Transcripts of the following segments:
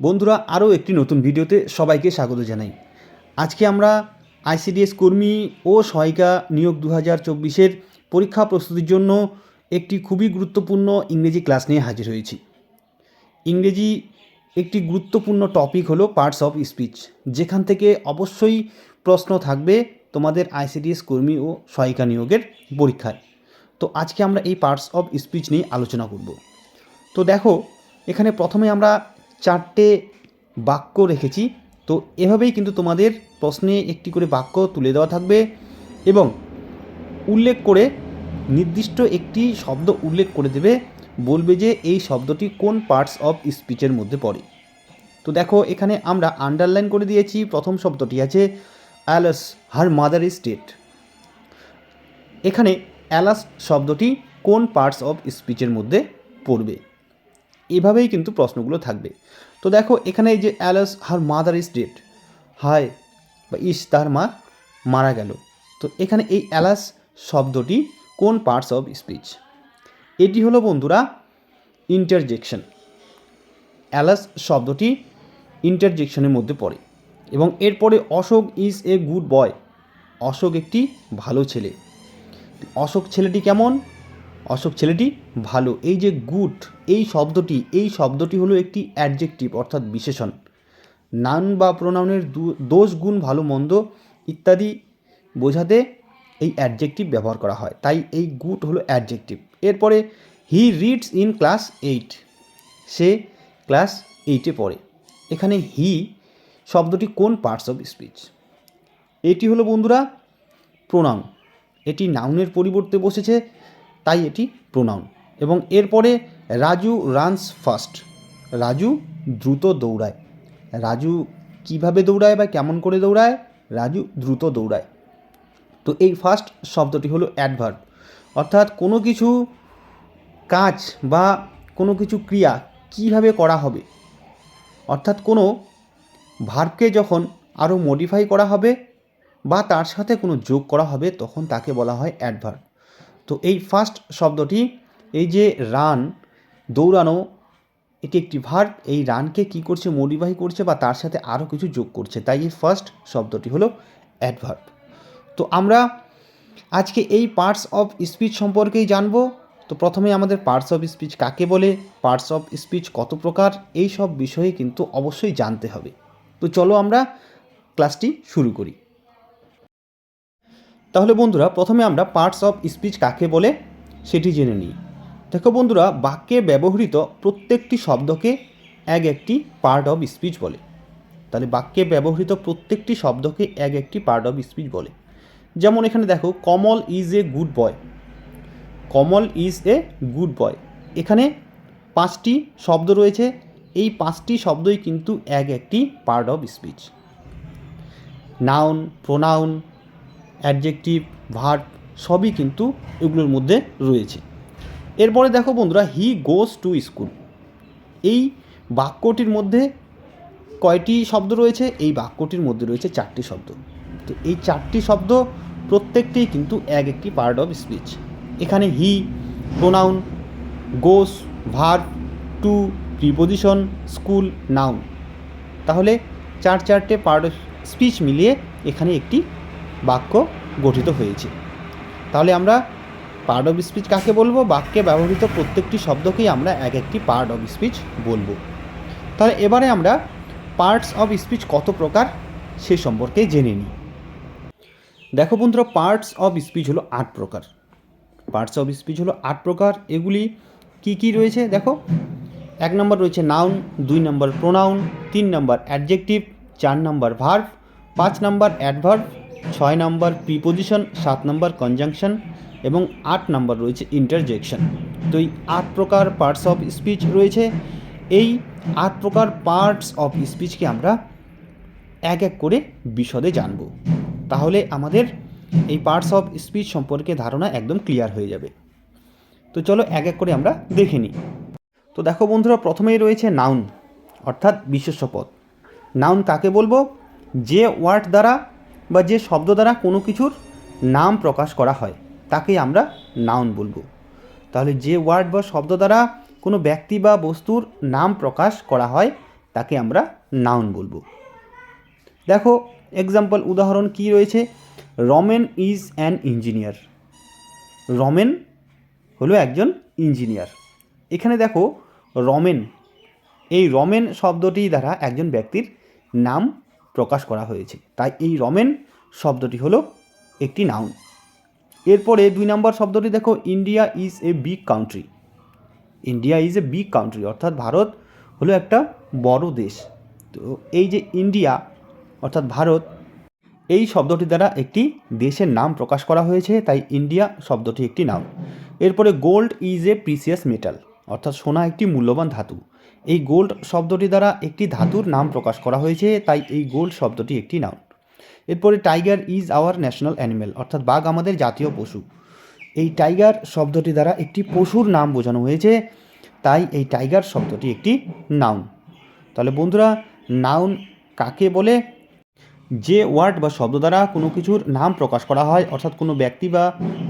বন্ধুরা, আরও একটি নতুন ভিডিওতে সবাইকে স্বাগত জানাই। আজকে আমরা আইসিডিএস কর্মী ও সহায়িকা নিয়োগ দু হাজার চব্বিশের পরীক্ষা প্রস্তুতির জন্য একটি খুবই গুরুত্বপূর্ণ ইংরেজি ক্লাস নিয়ে হাজির হয়েছি। ইংরেজি একটি গুরুত্বপূর্ণ টপিক হলো পার্টস অফ স্পিচ, যেখান থেকে অবশ্যই প্রশ্ন থাকবে তোমাদের আইসিডিএস কর্মী ও সহায়িকা নিয়োগের পরীক্ষায়। তো আজকে আমরা এই পার্টস অফ স্পিচ নিয়ে আলোচনা করব। তো দেখো, এখানে প্রথমে আমরা চারটে বাক্য রেখেছি। তো এভাবেই কিন্তু তোমাদের প্রশ্নে একটি করে বাক্য তুলে দেওয়া থাকবে এবং উল্লেখ করে নির্দিষ্ট একটি শব্দ উল্লেখ করে দেবে, বলবে যে এই শব্দটি কোন পার্টস অফ স্পিচের মধ্যে পড়ে। তো দেখো, এখানে আমরা আন্ডারলাইন করে দিয়েছি, প্রথম শব্দটি আছে alas her mother is dead এখানে অ্যালাস শব্দটি কোন পার্টস অফ স্পিচের মধ্যে পড়বে? এভাবেই কিন্তু প্রশ্নগুলো থাকবে। তো দেখো, এখানে এই যে alas, her mother is dead. হায় বা ইস, তার মা মারা গেল। তো এখানে এই অ্যালাস শব্দটি কোন পার্টস অফ স্পিচ এটি হলো বন্ধুরা ইন্টারজেকশন অ্যালাস শব্দটি ইন্টারজেকশনের মধ্যে পড়ে এবং এরপরে Ashok is a good boy Ashok একটি ভালো ছেলে। অশোক ছেলেটি কেমন? অশোক, ছেলেটি ভালো। এই যে গুড, এই শব্দটি এই শব্দটি হলো একটি অ্যাডজেক্টিভ অর্থাৎ বিশেষণ। নান বা প্রোনাউনের দোষ, গুণ, ভালো, মন্দ ইত্যাদি বোঝাতে এই অ্যাডজেক্টিভ ব্যবহার করা হয়। তাই এই গুড হলো অ্যাডজেক্টিভ। এরপরে he reads in class eight. Say class এইটে পড়ে। এখানে হি শব্দটি কোন পার্টস অফ স্পিচ? এটি হলো বন্ধুরা প্রোনাউন। এটি নাউনের পরিবর্তে বসেছে। তাই এটি প্রোনাউন এবং এরপরে রাজু রানস ফার্স্ট রাজু দ্রুত দৌড়ায়। রাজু কীভাবে দৌড়ায় বা কেমন করে দৌড়ায়? রাজু দ্রুত দৌড়ায়। তো এই ফার্স্ট শব্দটি হলো অ্যাডভার্ব অর্থাৎ কোনো কিছু কাজ বা কোনো কিছু ক্রিয়া কীভাবে করা হবে? অর্থাৎ কোনো ভার্বকে যখন আরও মডিফাই করা হবে বা তার সাথে কোনো যোগ করা হবে, তখন তাকে বলা হয় অ্যাডভার্ব তো এই ফার্স্ট শব্দটি, এই যে রান, দৌড়ানো, এটি একটি ভার্ব এই রানকে কি করছে, মডিফাই করছে বা তার সাথে আরও কিছু যোগ করছে। তাই এই ফার্স্ট শব্দটি হলো অ্যাডভার্ব তো আমরা আজকে এই পার্টস অফ স্পিচ সম্পর্কেই জানব। তো প্রথমে আমাদের পার্টস অফ স্পিচ কাকে বলে পার্টস অফ স্পিচ কত প্রকার, এই সব বিষয়ে কিন্তু অবশ্যই জানতে হবে। তো চলো আমরা ক্লাসটি শুরু করি। তাহলে বন্ধুরা, প্রথমে আমরা পার্টস অফ স্পিচ কাকে বলে সেটি জেনে নিই। দেখো বন্ধুরা, বাক্যে ব্যবহৃত প্রত্যেকটি শব্দকে এক একটি পার্ট অফ স্পিচ বলে। তাহলে বাক্যে ব্যবহৃত প্রত্যেকটি শব্দকে এক একটি পার্ট অফ স্পিচ বলে। যেমন এখানে দেখো, Kamal is a good boy Kamal is a good boy এখানে পাঁচটি শব্দ রয়েছে। এই পাঁচটি শব্দই কিন্তু এক একটি part of speech noun pronoun adjective verb সবই কিন্তু এগুলোর মধ্যে রয়েছে। এরপরে দেখো বন্ধুরা হি গোস টু স্কুল এই বাক্যটির মধ্যে কয়টি শব্দ রয়েছে? এই বাক্যটির মধ্যে রয়েছে চারটি শব্দ। তো এই চারটি শব্দ প্রত্যেকটি কিন্তু এক একটি পার্ট অফ স্পিচ এখানে he pronoun goes verb to preposition school noun তাহলে চার চারটে পার্ট অফ স্পিচ মিলিয়ে এখানে একটি বাক্য গঠিত হয়েছে। তাহলে আমরা পার্ট অফ স্পিচ কাকে বলব? বাক্যে ব্যবহৃত প্রত্যেকটি শব্দকেই আমরা এক একটি পার্ট অফ স্পিচ বলব। তাহলে এবারে আমরা পার্টস অফ স্পিচ কত প্রকার সে সম্পর্কে জেনে নিই। দেখো বন্ধুরা পার্টস অফ স্পিচ হলো আট প্রকার। পার্টস অফ স্পিচ হলো আট প্রকার। এগুলি কি কি রয়েছে? দেখো, এক নম্বর রয়েছে নাউন দুই নম্বর প্রোনাউন তিন নম্বর অ্যাডজেক্টিভ চার নম্বর ভার্ভ পাঁচ নম্বর অ্যাডভার্ভ ছয় নম্বর প্রিপোজিশন, সাত নম্বর কনজাংশন এবং আট নম্বর রয়েছে ইন্টারজেকশন তো এই আট প্রকার পার্টস অফ স্পিচ রয়েছে। এই আট প্রকার পার্টস অফ স্পিচকে আমরা এক এক করে বিশদে জানব। তাহলে আমাদের এই পার্টস অফ স্পিচ সম্পর্কে ধারণা একদম ক্লিয়ার হয়ে যাবে। তো চলো এক এক করে আমরা দেখে নিই। তো দেখো বন্ধুরা, প্রথমেই রয়েছে নাউন অর্থাৎ বিশেষ্য পদ। নাউন কাকে বলব? যে ওয়ার্ড দ্বারা বা যে শব্দ দ্বারা কোনো কিছুর নাম প্রকাশ করা হয় তাকেই আমরা নাউন বলব। তাহলে যে ওয়ার্ড বা শব্দ দ্বারা কোনো ব্যক্তি বা বস্তুর নাম প্রকাশ করা হয়, তাকে আমরা নাউন বলব। দেখো এক্সাম্পল উদাহরণ কি রয়েছে? Ramen is an engineer Ramen হলো একজন ইঞ্জিনিয়ার এখানে দেখো রমেন এই রমেন শব্দটি দ্বারা একজন ব্যক্তির নাম প্রকাশ করা হয়েছে। তাই এই রমেন শব্দটি হলো একটি নাউন এরপরে দুই নম্বর শব্দটি দেখো India is a big country India is a big country অর্থাৎ ভারত হলো একটা বড় দেশ। তো এই যে ইন্ডিয়া অর্থাৎ ভারত, এই শব্দটি দ্বারা একটি দেশের নাম প্রকাশ করা হয়েছে, তাই ইন্ডিয়া শব্দটি একটি নাম এরপরে gold is a precious metal অর্থাৎ সোনা একটি মূল্যবান ধাতু। এই গোল্ড শব্দটি দ্বারা একটি ধাতুর নাম প্রকাশ করা হয়েছে, তাই এই গোল্ড শব্দটি একটি নাম। এরপরে, tiger is our national animal অর্থাৎ বাঘ আমাদের জাতীয় পশু। এই টাইগার শব্দটি দ্বারা একটি পশুর নাম বোঝানো হয়েছে, তাই এই টাইগার শব্দটি একটি নাউন। তাহলে বন্ধুরা, নাউন কাকে বলে? যে ওয়ার্ড বা শব্দ দ্বারা কোনো কিছুর নাম প্রকাশ করা হয়, অর্থাৎ কোনো ব্যক্তি বা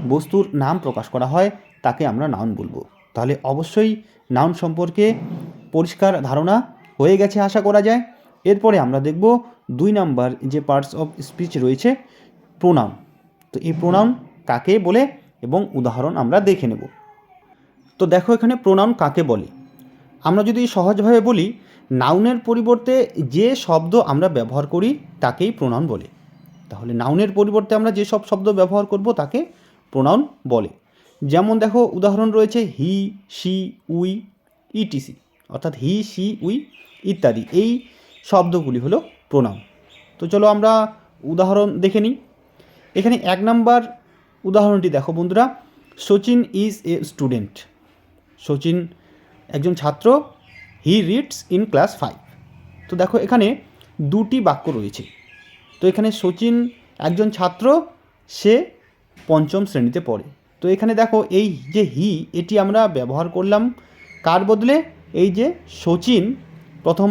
বস্তুর নাম প্রকাশ করা হয়, তাকে আমরা নাউন বলব। তাহলে অবশ্যই নাউন সম্পর্কে পরিষ্কার ধারণা হয়ে গেছে আশা করা যায়। এরপরে আমরা দেখব দুই নাম্বার যে পার্টস অফ স্পিচ রয়েছে প্রোনাউন তো এই প্রোনাউন কাকে বলে এবং উদাহরণ আমরা দেখে নেব। তো দেখো এখানে প্রোনাউন কাকে বলে। আমরা যদি সহজভাবে বলি নাউনের পরিবর্তে যে শব্দ আমরা ব্যবহার করি, তাকেই প্রোনাউন বলে। তাহলে নাউনের পরিবর্তে আমরা যে সব শব্দ ব্যবহার করব, তাকে প্রোনাউন বলে। যেমন দেখো, উদাহরণ রয়েছে হি সি উই ইটিসি অর্থাৎ হি সি উই ইত্যাদি। এই শব্দগুলি হলো প্রোনাউন তো চলো আমরা উদাহরণ দেখে নিই। এখানে এক নাম্বার উদাহরণটি দেখো বন্ধুরা। Sachin is a student. Sachin একজন ছাত্র। He reads in class five. তো দেখো এখানে দুটি বাক্য রয়েছে। তো এখানে সচিন একজন ছাত্র, সে পঞ্চম শ্রেণীতে পড়ে। তো এখানে দেখো এই যে হি, এটি আমরা ব্যবহার করলাম। কার বদলে? এই যে সচিন প্রথম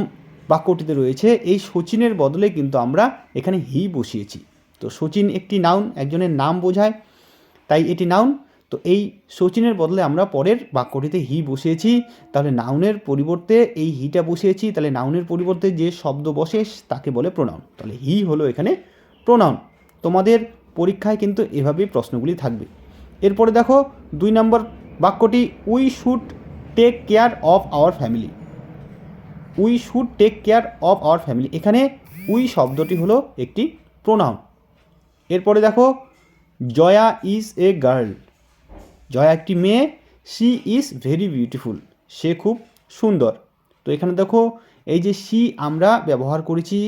বাক্যটিতে রয়েছে, এই সচিনের বদলে কিন্তু আমরা এখানে হি বসিয়েছি। তো সচিন একটি নাউন একজনের নাম বোঝায়, তাই এটি নাউন তো এই সচিনের বদলে আমরা পরের বাক্যটিতে হি বসিয়েছি, তাহলে নাউনের পরিবর্তে এই হিটা বসিয়েছি, তাহলে নাউনের পরিবর্তে যে শব্দ বসে তাকে বলে প্রোনাউন তাহলে হি হলো এখানে প্রোনাউন তোমাদের পরীক্ষায় কিন্তু এভাবেই প্রশ্নগুলি থাকবে। এরপরে দেখো, দুই নম্বর বাক্যটি we should take care of our family we should take care of our family এখানে উই শব্দটি হলো একটি প্রোনাউন এরপরে দেখো, Jaya is a girl Jaya একটি মেয়ে শি ইজ ভেরি বিউটিফুল সে খুব সুন্দর। তো এখানে দেখো, এই যে সি আমরা ব্যবহার করেছি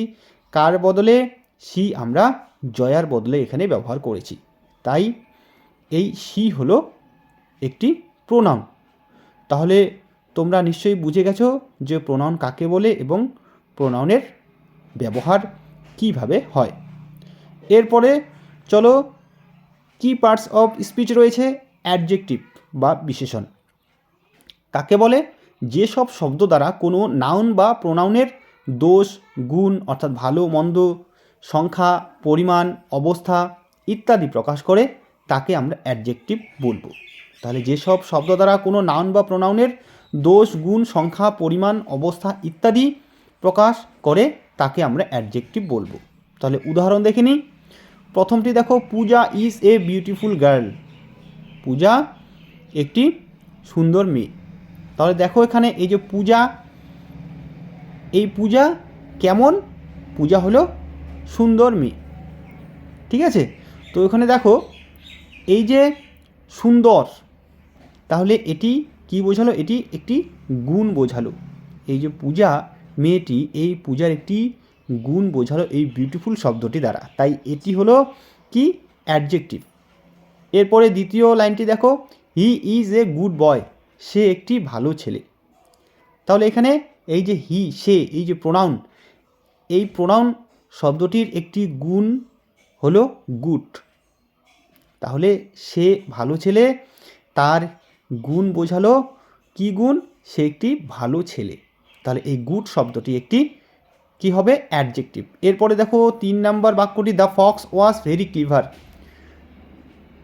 কার বদলে? সি আমরা জয়ার বদলে এখানে ব্যবহার করেছি। তাই এই সি হলো একটি প্রোনাউন তাহলে তোমরা নিশ্চয়ই বুঝে গেছো যে প্রোনাউন কাকে বলে এবং প্রোনাউনের ব্যবহার কীভাবে হয়। এরপরে চলো, কি পার্টস অফ স্পিচ রয়েছে? অ্যাডজেক্টিভ বা বিশেষণ। কাকে বলে? যেসব শব্দ দ্বারা কোনো নাউন বা প্রোনাউনের দোষ, গুণ অর্থাৎ ভালো, মন্দ, সংখ্যা, পরিমাণ, অবস্থা ইত্যাদি প্রকাশ করে, তাকে আমরা অ্যাডজেক্টিভ বলব। তাহলে যেসব শব্দ দ্বারা কোনো নাউন বা প্রোনাউনের দোষ, গুণ, সংখ্যা, পরিমাণ, অবস্থা ইত্যাদি প্রকাশ করে, তাকে আমরা অ্যাডজেক্টিভ বলব। তাহলে উদাহরণ দেখে নিই। প্রথমটি দেখো, Puja is a beautiful girl. Puja একটি সুন্দর মেয়ে। তাহলে দেখো এখানে এই যে পূজা, এই পূজা কেমন? পূজা হলো সুন্দর মেয়ে। ঠিক আছে? তো এখানে দেখো, এই যে সুন্দর তাহলে এটি কি বোঝালো? এটি একটি গুণ বোঝালো। এই যে পূজা, মেয়েটি এই পূজার একটি গুণ বোঝালো এই বিউটিফুল শব্দটি দ্বারা। তাই এটি হলো কি? অ্যাডজেক্টিভ এরপরে দ্বিতীয় লাইনটি দেখো। হি ইজ এ গুড বয় সে একটি ভালো ছেলে। তাহলে এখানে এই যে হি সে, এই যে প্রোনাউন এই প্রোনাউন শব্দটির একটি গুণ হলো গুড তাহলে সে ভালো ছেলে, তার গুণ বোঝালো। কি গুণ? সে একটি ভালো ছেলে। তাহলে এই গুড শব্দটি একটি কি হবে? অ্যাডজেক্টিভ। এরপরে দেখো তিন নাম্বার বাক্যটি, the fox was very clever.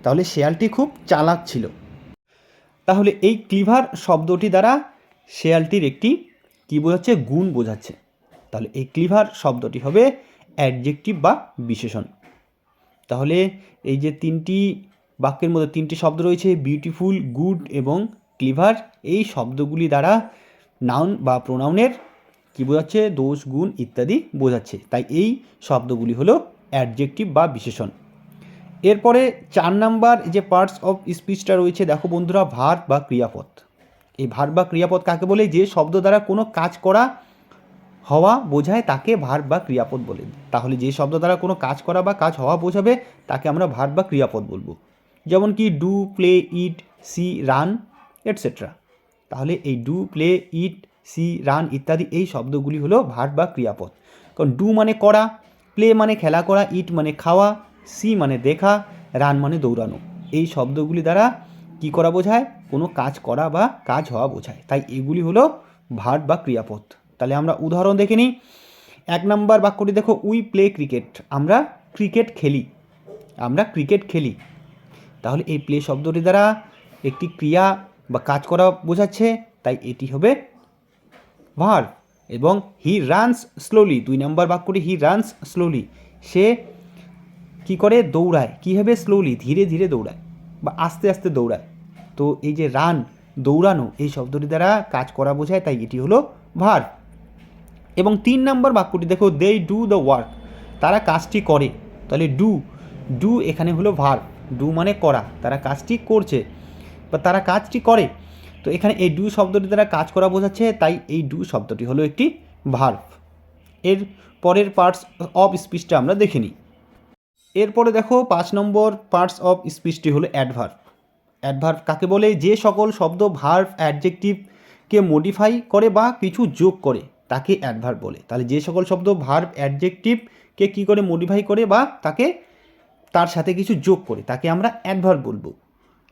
তাহলে শেয়ালটি খুব চালাক ছিল। তাহলে এই ক্লিভার শব্দটি দ্বারা শেয়ালটির একটি কী বোঝাচ্ছে? গুণ বোঝাচ্ছে। তাহলে এই ক্লিভার শব্দটি হবে অ্যাডজেক্টিভ বা বিশেষণ। তাহলে এই যে তিনটি বাক্যের মধ্যে তিনটি শব্দ রয়েছে বিউটিফুল গুড এবং ক্লিভার এই শব্দগুলি দ্বারা নাউন বা প্রোনাউনের কী বোঝাচ্ছে? দোষ, গুণ ইত্যাদি বোঝাচ্ছে। তাই এই শব্দগুলি হলো অ্যাডজেক্টিভ বা বিশেষণ। এরপরে চার নাম্বার যে পার্টস অফ স্পিচটা রয়েছে, দেখো বন্ধুরা ভার বা ক্রিয়াপদ। এই ভার বা ক্রিয়াপদ কাকে বলে? যে শব্দ দ্বারা কোনো কাজ করা, হওয়া বোঝায়, তাকে ভার বা ক্রিয়াপদ বলে। তাহলে যে শব্দ দ্বারা কোনো কাজ করা বা কাজ হওয়া বোঝাবে, তাকে আমরা ভার বা ক্রিয়াপদ বলব। যেমন কি do play eat see run etcetera তাহলে এই do play eat see run ইত্যাদি এই শব্দগুলি হলো ভার বা ক্রিয়াপদ। কারণ ডু মানে করা প্লে মানে খেলা করা ইট মানে খাওয়া সি মানে দেখা রান মানে দৌড়ানো। এই শব্দগুলি দ্বারা কি করা বোঝায়? কোনো কাজ করা বা কাজ হওয়া বোঝায়। তাই এগুলি হলো ভার বা ক্রিয়াপদ। তাহলে আমরা উদাহরণ দেখে নিই। এক নম্বর বাক্যটি দেখো উই প্লে ক্রিকেট আমরা ক্রিকেট খেলি। আমরা ক্রিকেট খেলি। তাহলে এই প্লে শব্দটি দ্বারা একটি ক্রিয়া বা কাজ করা বোঝাচ্ছে, তাই এটি হবে ভার এবং হি রানস স্লোলি দুই নম্বর বাক্যটি হি রানস স্লোলি সে কি করে? দৌড়ায়। কীভাবে স্লোলি ধীরে ধীরে দৌড়ায় বা আস্তে আস্তে দৌড়ায়। তো এই যে রান দৌড়ানো, এই শব্দটি দ্বারা কাজ করা বোঝায়, তাই এটি হলো ভার এবং তিন নম্বর বাক্যটি দেখো দে ডু দ্য ওয়ার্ক তারা কাজটি করে। তাহলে ডু ডু এখানে হলো ভার ডু মানে করা, তারা কাজটি করছে, বা তারা কাজটি করে। তো এখানে এই ডু শব্দটি দ্বারা কাজ করা বোঝাচ্ছে, তাই এই ডু শব্দটি হলো একটি ভার্ভ এর পরের পার্টস অফ স্পিচটা আমরা দেখে নিই। এরপরে দেখো, পাঁচ নম্বর পার্টস অফ স্পিচটি হলো অ্যাডভার্ভ অ্যাডভার্ভ কাকে বলে? যে সকল শব্দ ভার্ভ অ্যাডজেক্টিভকে মডিফাই করে বা কিছু যোগ করে, তাকে অ্যাডভার্ব বলে। তাহলে যে সকল শব্দ ভার্ভ অ্যাডজেক্টিভকে কী করে মডিফাই করে বা তাকে তার সাথে কিছু যোগ করে, তাকে আমরা অ্যাডভার্ব বলব।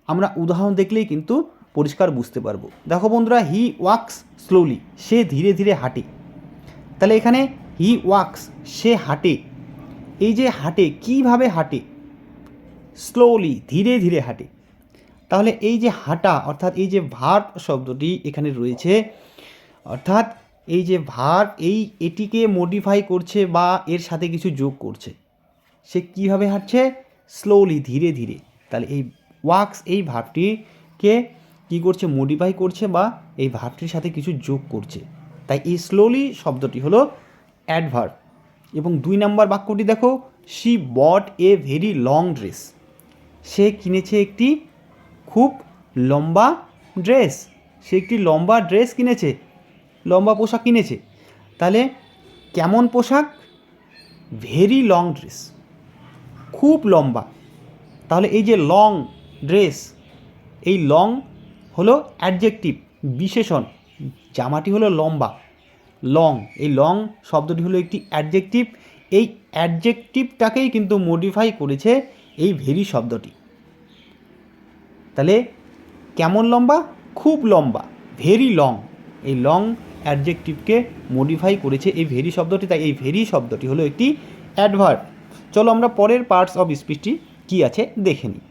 আমরা উদাহরণ দেখলেই কিন্তু পরিষ্কার বুঝতে পারব। দেখো বন্ধুরা হি ওয়াক্স স্লোলি সে ধীরে ধীরে হাঁটে। তাহলে এখানে হি ওয়াক্স সে হাঁটে। এই যে হাঁটে, কীভাবে হাঁটে? স্লোলি ধীরে ধীরে হাঁটে। তাহলে এই যে হাঁটা, অর্থাৎ এই যে ভার্ব শব্দটি এখানে রয়েছে, অর্থাৎ এই যে ভার্ব এই এটিকে মডিফাই করছে বা এর সাথে কিছু যোগ করছে। সে কীভাবে হাঁটছে? স্লোলি ধীরে ধীরে। তাহলে এই ওয়াক্স এই ভাবটিকে কী করছে? মডিফাই করছে বা এই ভাবটির সাথে কিছু যোগ করছে। তাই এই স্লোলি শব্দটি হলো অ্যাডভার্ব এবং দুই নম্বর বাক্যটি দেখো she bought a very long dress সে কিনেছে একটি খুব লম্বা ড্রেস সে একটি লম্বা ড্রেস কিনেছে, লম্বা পোশাক কিনেছে। তাহলে কেমন পোশাক? ভেরি লং ড্রেস খুব লম্বা। তাহলে এই যে লং ড্রেস এই লং হলো অ্যাডজেক্টিভ বিশেষণ। জামাটি হলো লম্বা। লং এই লং শব্দটি হলো একটি অ্যাডজেক্টিভ এই অ্যাডজেক্টিভটাকেই কিন্তু মডিফাই করেছে এই ভেরি শব্দটি। তাহলে কেমন লম্বা? খুব লম্বা। ভেরি লং এই লং অ্যাডজেক্টিভকে মডিফাই করেছে এই ভেরি শব্দটি। তাই এই ভেরি শব্দটি হলো একটি অ্যাডভার্ব চলো আমরা পরের পার্টস অফ স্পিচটি কী আছে দেখে নিই।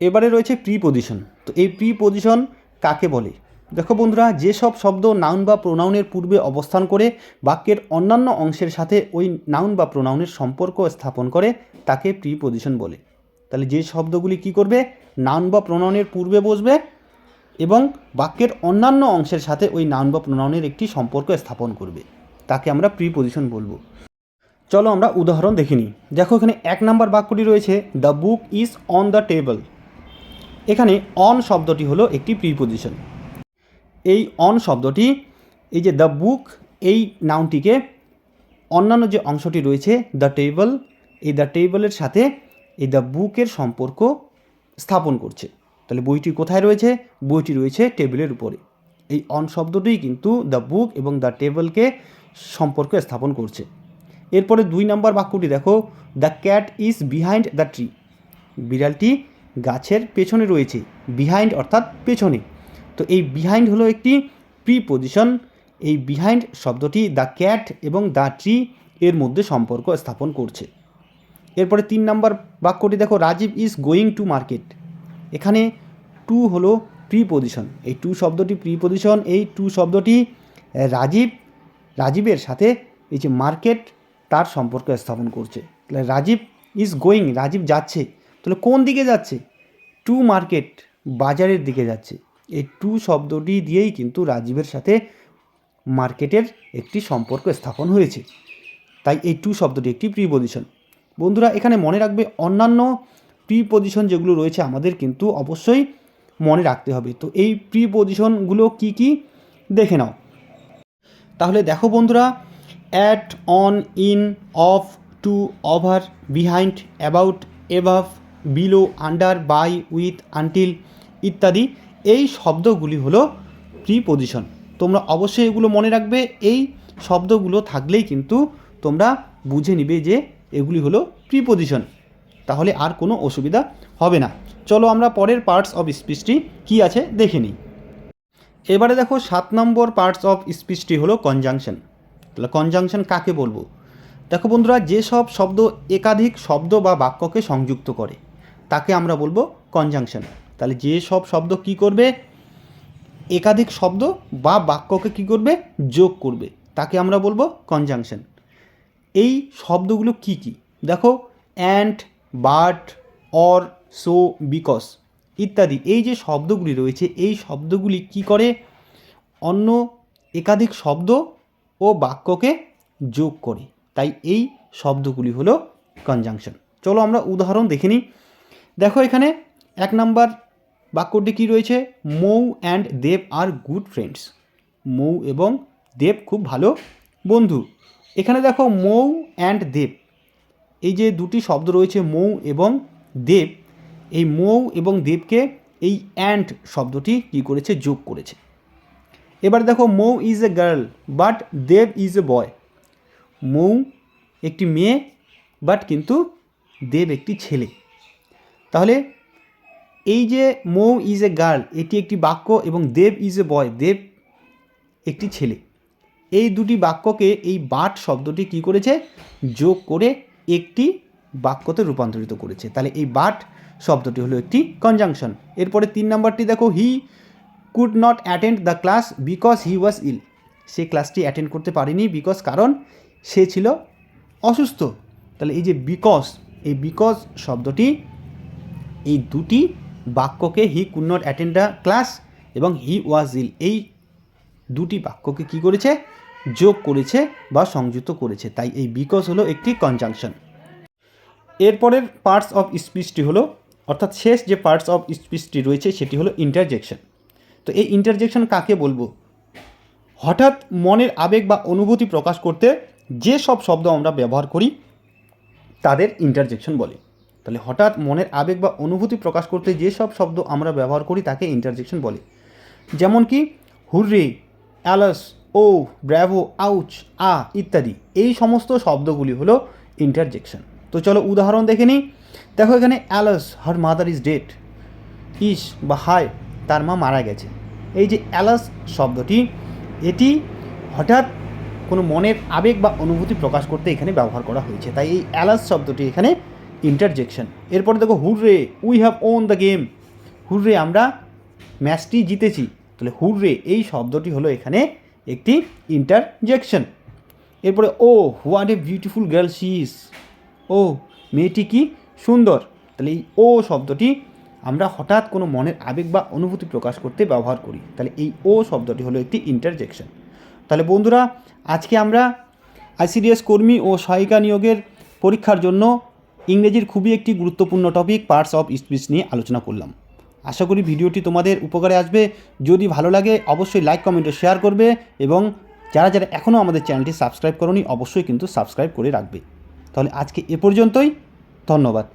এবারে রয়েছে প্রি পজিশন তো এই প্রি পজিশন কাকে বলে? দেখো বন্ধুরা, যেসব শব্দ নাউন বা প্রোনাউনের পূর্বে অবস্থান করে, বাক্যের অন্যান্য অংশের সাথে ওই নাউন বা প্রোনাউনের সম্পর্ক স্থাপন করে, তাকে প্রি পজিশন বলে। তাহলে যে শব্দগুলি কি করবে? নাউন বা প্রোনাউনের পূর্বে বসবে এবং বাক্যের অন্যান্য অংশের সাথে ওই নাউন বা প্রোনাউনের একটি সম্পর্ক স্থাপন করবে। তাকে আমরা প্রি পজিশন বলব। চলো আমরা উদাহরণ দেখে নিই। দেখো এখানে এক নম্বর বাক্যটি রয়েছে the book is on the table এখানে অন শব্দটি হলো একটি প্রিপোজিশন এই অন শব্দটি, এই যে দ্য বুক এই নাউনটিকে অন্যান্য যে অংশটি রয়েছে দ্য টেবল এই দ্য টেবলের সাথে এই দ্য বুকের সম্পর্ক স্থাপন করছে। তাহলে বইটি কোথায় রয়েছে? বইটি রয়েছে টেবিলের উপরে। এই অন শব্দটি কিন্তু দ্য বুক এবং দ্য টেবলকে সম্পর্ক স্থাপন করছে। এরপরে দুই নম্বর বাক্যটি দেখো the cat is behind the tree বিড়ালটি গাছের পেছনে রয়েছে বিহাইন্ড অর্থাৎ পেছনে। তো এই বিহাইন্ড হলো একটি প্রিপোজিশন এই বিহাইন্ড শব্দটি দ্য ক্যাট এবং দ্য ট্রি এর মধ্যে সম্পর্ক স্থাপন করছে। এরপরে তিন নম্বর বাক্যটি দেখো Rajiv is going to market এখানে টু হলো প্রিপোজিশন এই টু শব্দটি প্রিপোজিশন এই টু শব্দটি রাজীব রাজীবের সাথে এই যে মার্কেট তার সম্পর্ক স্থাপন করছে। তাহলে রাজীব ইজ গোয়িং রাজীব যাচ্ছে। তাহলে কোন দিকে যাচ্ছে? টু মার্কেট বাজারের দিকে যাচ্ছে। এই টু শব্দটি দিয়েই কিন্তু রাজীবের সাথে মার্কেটের একটি সম্পর্ক স্থাপন হয়েছে। তাই এই টু শব্দটি একটি প্রিপোজিশন বন্ধুরা, এখানে মনে রাখবে, অন্যান্য প্রিপোজিশন যেগুলো রয়েছে আমাদের কিন্তু অবশ্যই মনে রাখতে হবে। তো এই প্রিপোজিশনগুলো কি কি? দেখে নাও। তাহলে দেখো বন্ধুরা at on in of to over behind about above below under by with until ইত্যাদি। এই শব্দগুলি হলো প্রিপোজিশন তোমরা অবশ্যই এগুলো মনে রাখবে। এই শব্দগুলো থাকলেই কিন্তু তোমরা বুঝে নিবে যে এগুলি হলো প্রিপোজিশন তাহলে আর কোনো অসুবিধা হবে না। চলো আমরা পরের পার্টস অফ স্পিচটি কী আছে দেখে নিই। এবারে দেখো, সাত নম্বর পার্টস অফ স্পিচটি হলো কনজাংশন তাহলে কনজাংশন কাকে বলব? দেখো বন্ধুরা যেসব শব্দ একাধিক শব্দ বা বাক্যকে সংযুক্ত করে, তাকে আমরা বলব কনজাংশন তাহলে যে সব শব্দ কি করবে? একাধিক শব্দ বা বাক্যকে কি করবে? যোগ করবে, তাকে আমরা বলব কনজাংশন এই শব্দগুলো কি কি? দেখো and but or so because ইত্যাদি। এই যে শব্দগুলি রয়েছে, এই শব্দগুলি কি করে? অন্য একাধিক শব্দ ও বাক্যকে যোগ করে। তাই এই শব্দগুলি হলো কনজাংশন চলো আমরা উদাহরণ দেখে নিই। দেখো এখানে এক নাম্বার বাক্যটি কি রয়েছে? Mou and Dev are good friends. Mou এবং দেব খুব ভালো বন্ধু। এখানে দেখো মৌ অ্যান্ড দেব। এই যে দুটি শব্দ রয়েছে মৌ এবং দেব, এই মৌ এবং দেবকে এই অ্যান্ড শব্দটি কী করেছে? যোগ করেছে। এবার দেখো Mou is a girl, but Dev is a boy. Mou একটি মেয়ে, বাট কিন্তু দেব একটি ছেলে। তাহলে এই যে মৌ ইজ এ গার্ল, এটি একটি বাক্য এবং দেব ইজ এ বয়, দেব একটি ছেলে। এই দুটি বাক্যকে, এই বাট শব্দটি কি করেছে? যোগ করে একটি বাক্যতে রূপান্তরিত করেছে। তাহলে এই বাট শব্দটি হলো একটি কনজাংশন এরপরে তিন নম্বরটি দেখো he could not attend the class because he was ill সে ক্লাসটি অ্যাটেন্ড করতে পারেনি বিকজ কারণ সে ছিল অসুস্থ। তাহলে এই যে বিকজ এই বিকজ শব্দটি, এই দুটি বাক্যকে he could not attend the class এবং হি ওয়াজ ইল এই দুটি বাক্যকে কি করেছে? যোগ করেছে বা সংযুক্ত করেছে। তাই এই বিকজ হলো একটি কনজাংশন এরপরের পার্টস অফ স্পিচটি হলো, অর্থাৎ শেষ যে পার্টস অফ স্পিচটি রয়েছে, সেটি হলো ইন্টারজেকশন তো এই ইন্টারজেকশন কাকে বলব? হঠাৎ মনের আবেগ বা অনুভূতি প্রকাশ করতে যে সব শব্দ আমরা ব্যবহার করি, তাদের ইন্টারজেকশন বলে। তাহলে হঠাৎ মনের আবেগ বা অনুভূতি প্রকাশ করতে যে সব শব্দ আমরা ব্যবহার করি, তাকে ইন্টারজেকশন বলে। যেমন কি, hurray alas oh bravo ouch ah ইত্যাদি। এই সমস্ত শব্দগুলি হলো ইন্টারজেকশন তো চলো উদাহরণ দেখে নিই। দেখো এখানে alas her mother is dead ইস বা হায় তার মা মারা গেছে। এই যে অ্যালাস শব্দটি, এটি হঠাৎ কোনো মনের আবেগ বা অনুভূতি প্রকাশ করতে এখানে ব্যবহার করা হয়েছে। তাই এই অ্যালাস শব্দটি এখানে ইন্টারজেকশন এরপরে দেখো, hurray we have won the game hurray, আমরা ম্যাচটি জিতেছি। তাহলে হুররে, এই শব্দটি হলো এখানে একটি ইন্টারজেকশন এরপরে, ও what a beautiful girl she ও, মেয়েটি কি সুন্দর। তাহলে এই ও শব্দটি আমরা হঠাৎ কোনো মনের আবেগ বা অনুভূতি প্রকাশ করতে ব্যবহার করি। তাহলে এই ও শব্দটি হলো একটি ইন্টারজেকশন তাহলে বন্ধুরা, আজকে আমরা আইসিডিএস কর্মী ও সহায়িকা নিয়োগের পরীক্ষার জন্য ইংরেজির খুবই একটি গুরুত্বপূর্ণ টপিক পার্টস অফ স্পিচ নিয়ে আলোচনা করলাম। আশা করি ভিডিওটি তোমাদের উপকারে আসবে। যদি ভালো লাগে, অবশ্যই লাইক কমেন্টে শেয়ার করবে এবং যারা যারা এখনও আমাদের চ্যানেলটি সাবস্ক্রাইব করনি, অবশ্যই কিন্তু সাবস্ক্রাইব করে রাখবে। তাহলে আজকে এ পর্যন্তই। ধন্যবাদ।